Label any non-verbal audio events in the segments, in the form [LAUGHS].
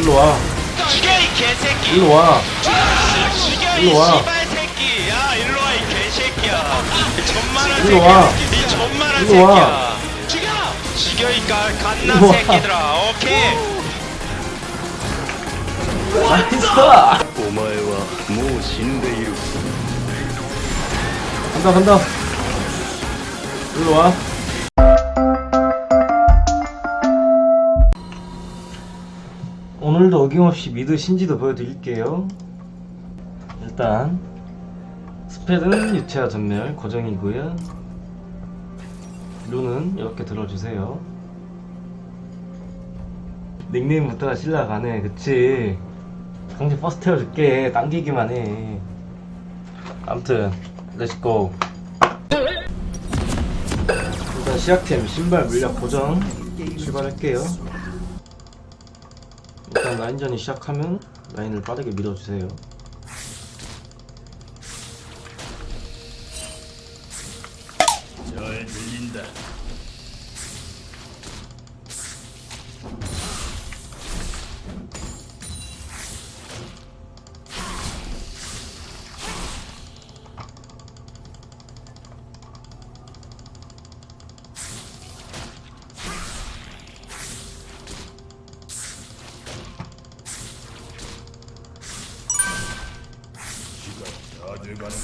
일로 와. 죽여 이 개새끼 일로 와. 죽여 이 일로 와. 씨발 새끼 야 일로 와이 개새끼야 이 존만한 일로 와. 새끼야 이 존만한 일로 와. 새끼야 죽여 죽여 이 가- 갓난 일로 와. 새끼들아 오케이 나이스! お前はもう死んでいる 간다, 간다. 일로 와. 어김없이 미드 신지도 보여드릴게요. 일단 스펠은 유체화 전멸 고정이고요. 룬은 이렇게 들어주세요. 닉네임부터가 신라가네, 그치? 강제 버스 태워줄게. 당기기만 해. 아무튼 렛츠고. 일단 시작템 신발 물약 고정 출발할게요. 일단 라인 전이 시작하면 라인을 빠르게 밀어주세요. 다 돼가는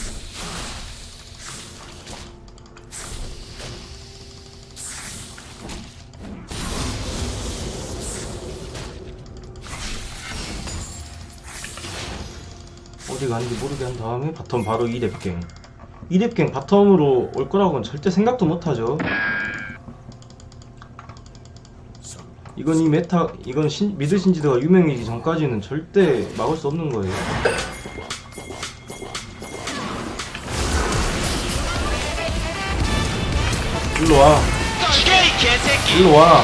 어디 가는지 모르게 한 다음에 바텀 바로 2렙갱. 2렙갱 바텀으로 올 거라고는 절대 생각도 못하죠. 이건 이 메타 이건 신지드가 유명해지기 전까지는 절대 막을 수 없는 거예요 일로 와 죽여 이 개새끼 일로 와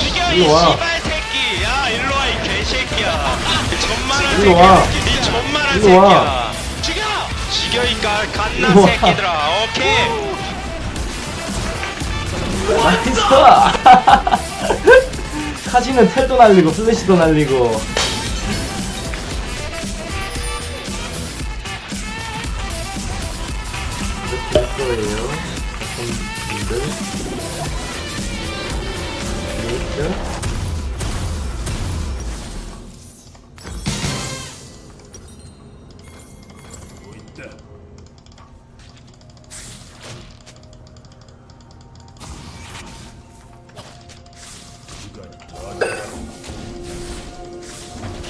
죽여 이 일로 와. 씨발 새끼 야 일로 와 이 개새끼야 이 존만한 일로 와. 새끼야 이 존만한 일로 새끼야 와. 죽여 죽여 이 가- 갓난 일로 와. 새끼들아 오케이 나이스 [LAUGHS] 카지는 텔도 날리고 플래시도 날리고 이렇게 할 거예요 돼가는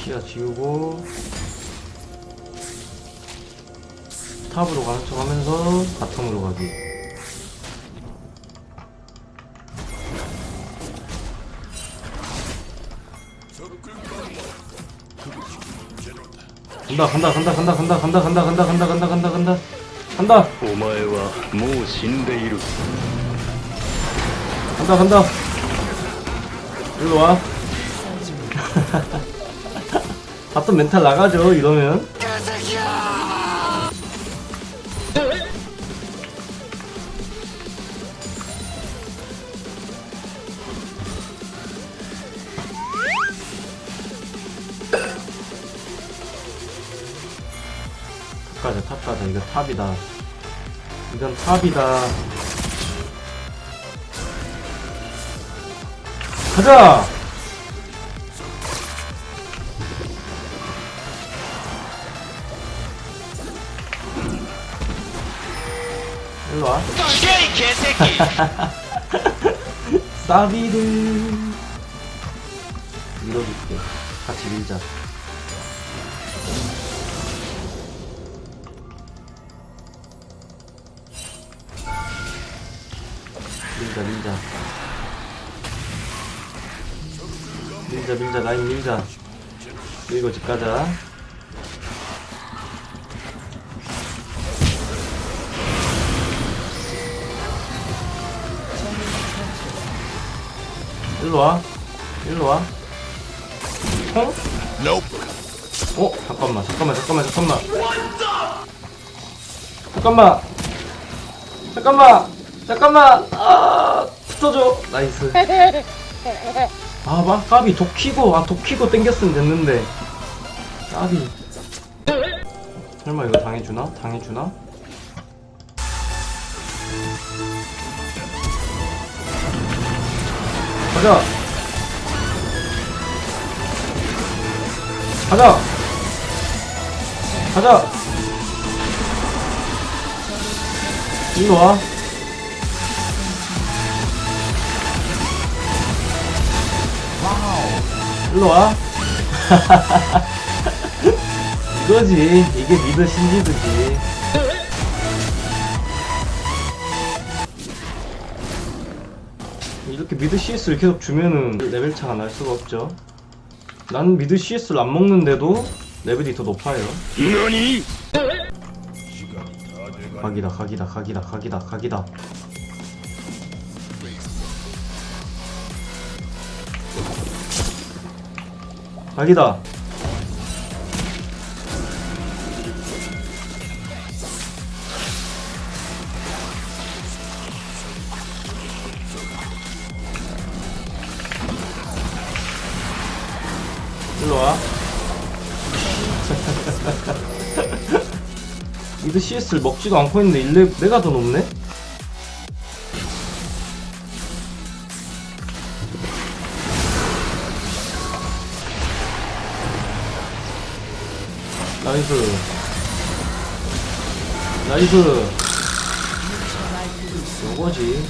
시야 지우고 탑으로 가는 척 하면서 바텀으로 가기 간다 간다 간다 간다 간다 간다 간다 간다 간다 간다 간다 간다 간다 お前はもう死んでいる 간다 간다 일로 와 바텀 멘탈 나가죠 이러면 탑 가자 탑 가자 이거 탑이다. 이건 탑이다. 가자! 일로 와. 죽여 이 개새끼! [LAUGHS] 사비를. 밀어줄게. 같이 밀자 밀자 밀자. 밀자 밀자 라인 밀자. 밀고 집 가자. 일로 와. 일로 와. 어? 어? 잠깐만 잠깐만 잠깐만 잠깐만. 잠깐만. 잠깐만 잠깐만 아 붙어줘 나이스 [LAUGHS] 아, 막 까비 독키고 아 독키고 땡겼으면 됐는데 까비. 설마 이거 당해주나? 당해주나? 가자. 가자. 가자. 일로 와. 일로 와. [LAUGHS] 이거지. 이게 미드 신지드지. 이렇게 미드 CS를 계속 주면은 레벨 차가 날 수가 없죠. 난 미드 CS를 안 먹는데도 레벨이 더 높아요. 何 시간이 다 돼가는 각이다, 각이다, 각이다, 각이다, 각이다. 각이다. 일로 와. [LAUGHS] 미드 CS를 먹지도 않고 있는데 일레 내가 더 높네? 나이스. 나이스. 요거지.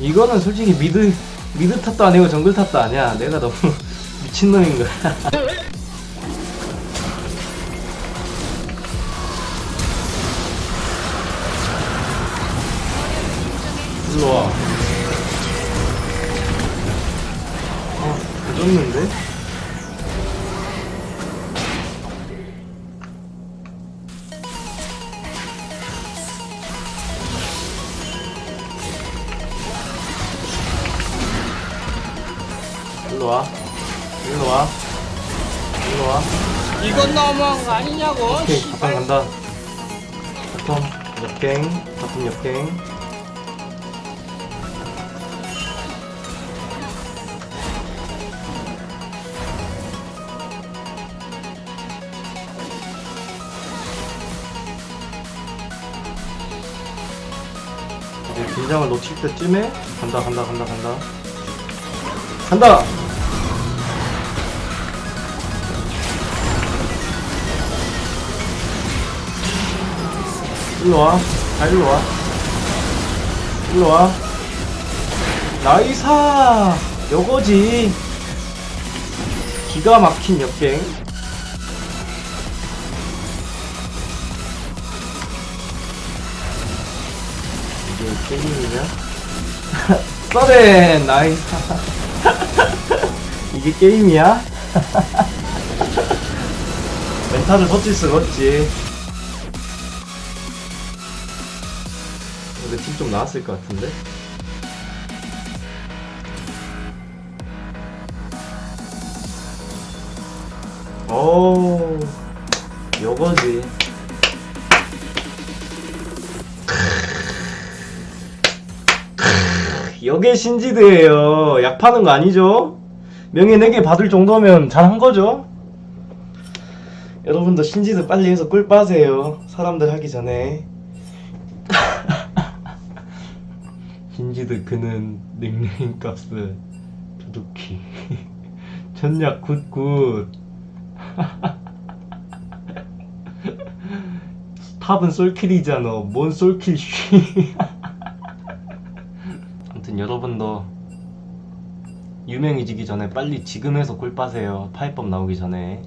이거는 솔직히 미드 미드 탓도 아니고 정글 탓도 아니야. 내가 너무 [LAUGHS] 미친놈인 거야. [LAUGHS] 일로 와. 아, 늦었는데? 와. 일로 와. 일로 와. 이건 너무한 거 아니냐고 오케이, 씨발 바텀 간다. 바텀, 역갱, 바텀 역갱. 이제 긴장을 놓칠 때쯤에 간다, 간다, 간다, 간다. 간다! 일로 와. 다 일로 와. 일로 와. 나이사! 요거지. 기가 막힌 역갱. 이게 게임이냐? [LAUGHS] 써렌! 나이사. [LAUGHS] 이게 게임이야? [LAUGHS] 멘탈을 버틸 수가 없지. 근데 팀좀 나았을 것 같은데? 오, 요거지. 여게 신지드예요. 약 파는 거 아니죠? 명예 4개 받을 정도면 잘한 거죠? 여러분도 신지드 빨리 해서 꿀 빠세요. 사람들 하기 전에. 신지드 그는 닉네임 값을 두둑히. [LAUGHS] 전략 굿굿. [LAUGHS] 탑은 솔킬이잖아. 뭔 솔킬 쉬 [LAUGHS] 아무튼 여러분도 유명해지기 전에 빨리 지금 해서 꿀 빠세요. 파이법 나오기 전에